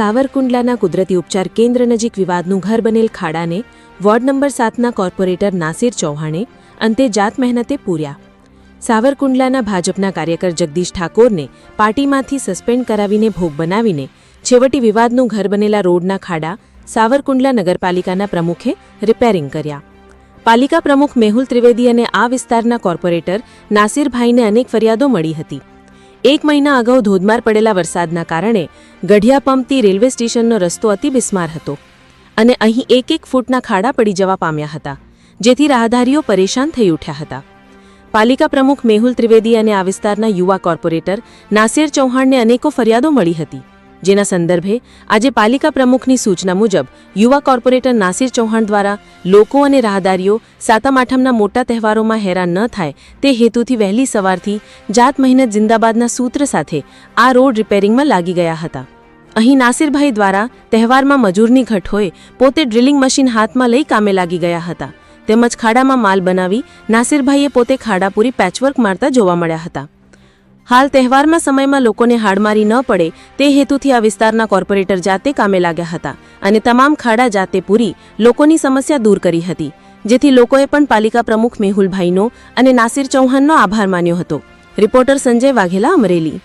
સાવરકુંડલાના કુદરતી ઉપચાર કેન્દ્ર નજીક વિવાદનું ઘર બનેલ ખાડાને વોર્ડ નંબર સાતના કોર્પોરેટર નાસિર ચૌહાણે અંતે જાત મહેનતે પૂર્યા. સાવરકુંડલાના ભાજપના કાર્યકર જગદીશ ઠાકોરને પાર્ટીમાંથી સસ્પેન્ડ કરાવીને ભોગ બનાવીને છેવટી વિવાદનું ઘર બનેલા રોડના ખાડા સાવરકુંડલા નગરપાલિકાના પ્રમુખે રિપેરિંગ કર્યા. પાલિકા પ્રમુખ મેહુલ ત્રિવેદી અને આ વિસ્તારના કોર્પોરેટર નાસિરભાઈને અનેક ફરિયાદો મળી હતી. એક મહિના અગાઉ ધોધમાર પડેલા વરસાદના કારણે ગઢિયા પંપથી રેલવે સ્ટેશનનો રસ્તો અતિ બિસ્માર હતો અને અહીં એક એક ફૂટના ખાડા પડી જવા પામ્યા હતા, જેથી રાહદારીઓ પરેશાન થઈ ઉઠ્યા હતા. પાલિકા પ્રમુખ મેહુલ ત્રિવેદી અને આ વિસ્તારના યુવા કોર્પોરેટર નાસિર ચૌહાણને અનેકો ફરિયાદો મળી હતી. જેના સંદર્ભે આજે પાલિકા પ્રમુખની સૂચના મુજબ યુવા કોર્પોરેટર નાસિર ચૌહાણ દ્વારા લોકો અને રાહદારીઓ સાતમ આઠમના મોટા તહેવારોમાં હેરાન ન થાય તે હેતુથી વહેલી સવારથી જાત મહેનત જિંદાબાદના સૂત્ર સાથે આ રોડ રિપેરિંગમાં લાગી ગયા હતા. અહીં નાસિરભાઈ દ્વારા તહેવારમાં મજૂરની ઘટ હોય પોતે ડ્રિલિંગ મશીન હાથમાં લઈ કામે લાગી ગયા હતા. તેમજ ખાડામાં માલ બનાવી નાસિરભાઈએ પોતે ખાડા પૂરી પેચવર્ક મારતા જોવા મળ્યા હતા. હાલ તહેવારના સમયમાં લોકોને હાડમારી ન પડે તે હેતુથી આ વિસ્તારના કોર્પોરેટર જાતે કામે લાગ્યા હતા અને તમામ ખાડા જાતે પૂરી લોકોની સમસ્યા દૂર કરી હતી, જેથી લોકોએ પણ પાલિકા પ્રમુખ મેહુલભાઈનો અને નાસિર ચૌહાણનો આભાર માન્યો હતો. રિપોર્ટર સંજય વાઘેલા અમરેલી.